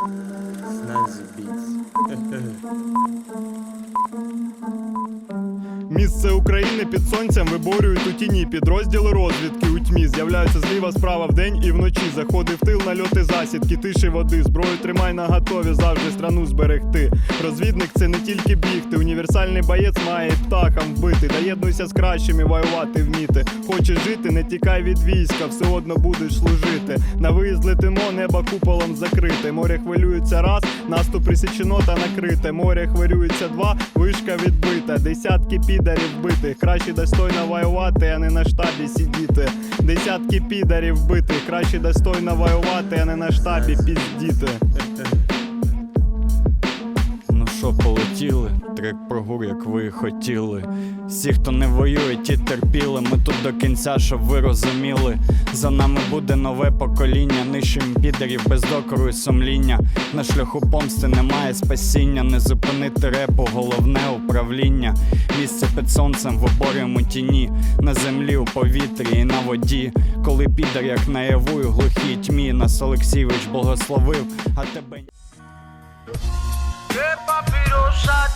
Snazzy Beats. Місце України під сонцем виборюють у тіні підрозділи розвідки у тьмі. З'являються зліва справа вдень і вночі. Заходи в тил нальоти засідки, тиші води. Зброю тримай на готові, завжди страну зберегти. Розвідник це не тільки бігти. Універсальний боєць має птахам вбити. Доєднуйся з кращими, воювати вміти. Хочеш жити, не тікай від війська, все одно будеш служити. На виїзд летимо, небо куполом закрите. Море хвилюється раз, наступ присічено та накрите. Море хвилюється два, вишка відбита. Десятки підарів битих, Краще достойно воювати, а не на штабі сидіти. Десятки підарів битих, Краще достойно воювати, а не на штабі піздіти. Що, полетіли? Трек про гур, як ви хотіли. Всі, хто не воює, ті терпіли. Ми тут до кінця, щоб ви розуміли. За нами буде нове покоління, нищим підерів без докору і сумління. На шляху помсти немає спасіння, не зупинити репу, головне управління. Місце під сонцем в оборюємо тіні, на землі, у повітрі і на воді. Коли підер, як наяву, глухій тьмі, нас Олексійович благословив, а тебе. Де папіроша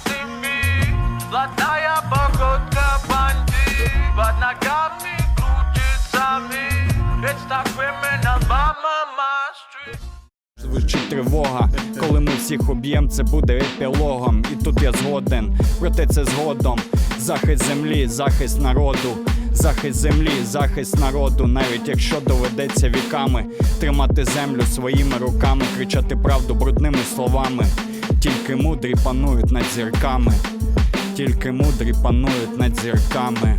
походка банди, под ногами крутится мир, так mama, my street. Звучить тривога, коли ми всіх уб'єм, це буде епілогом. І тут я згоден, проте це згодом. Захист землі, захист народу, захист землі, захист народу, навіть якщо доведеться віками тримати землю своїми руками, кричати правду брудними словами. Тільки мудрі панують над зірками, тільки мудрі панують над зірками.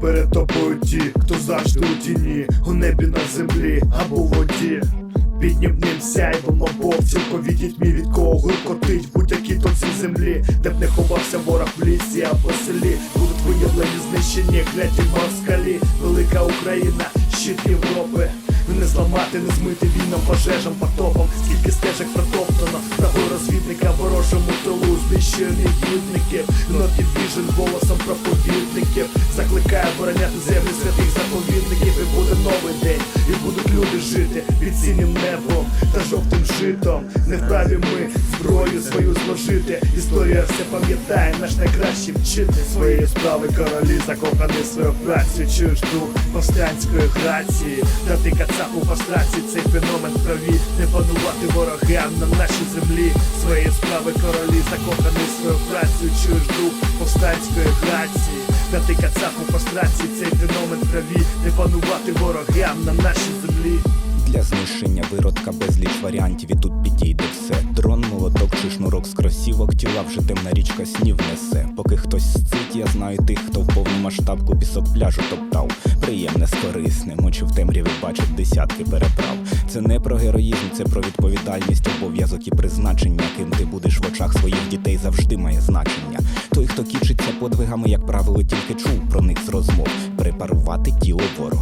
Перед тобою ті, хто завжди у тіні, у небі на землі або в воді. Під небним сяйвом або в цілковітій тьмі від кого гуркотить будь-якій точці землі, де б не ховався ворог в лісі або селі, будуть виявлені знищені кляті москалі, велика Україна, щит Європи. Не зламати, не змити війнам, пожежам, потопом, скільки стежок протоптано, того розвідника ворожому тилу, знищені гідників, вновь біжен голосом проповідників, закликає обороняти землі святих заповідників, і буде новий день, і будуть люди жити під синім небом житом. Не вправі ми зброю свою зложити. Історія все пам'ятає, наш найкращий вчитель своєї справи королі, закоханий свою працю, чуєш дух повстанської грації, та ти кацапу в астрації, цей феномен в крові, не панувати ворогам на нашій землі. Своєї справи королі, закоханий свою працю, чуєш дух повстанської грації. Та ти кацапу в астрації, цей феномен в крові, не панувати ворогам на нашій землі. Для знищення виродка безліч варіантів і тут підійде все. Дрон, молоток чи шнурок з кросівок, тіла вже темна річка снів несе. Поки хтось сцить, я знаю тих, хто в повну масштабку пісок пляжу топтав. Приємне з корисним, очі в темряві бачать десятки переправ. Це не про героїзм, це про відповідальність, обов'язок і призначення. Ким ти будеш в очах своїх дітей завжди має значення. Той, хто кічиться подвигами, як правило, тільки чув про них з розмов. Препарувати тіло ворога,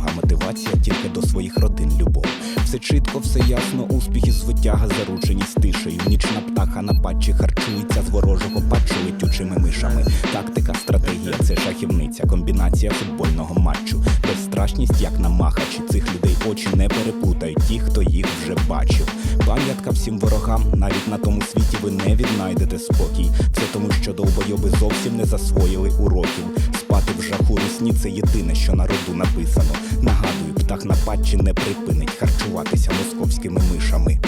Все чітко, все ясно, успіхи звитяга заручені з тишею. Нічна птаха на патчі харчується з ворожого патчу летючими мишами. Тактика, стратегія це шахівниця, комбінація футбольного матчу. Безстрашність, як на махачі. Цих людей очі не переплутають ті, хто їх вже бачив. Пам'ятка всім ворогам, навіть на тому світі ви не віднайдете спокій. Все тому, що довбойоби зовсім не засвоїли уроків. Спати в жаху русні це єдине, що на роду написано. Нагадую, птах на патчі не припинить харчуватися московськими мишами.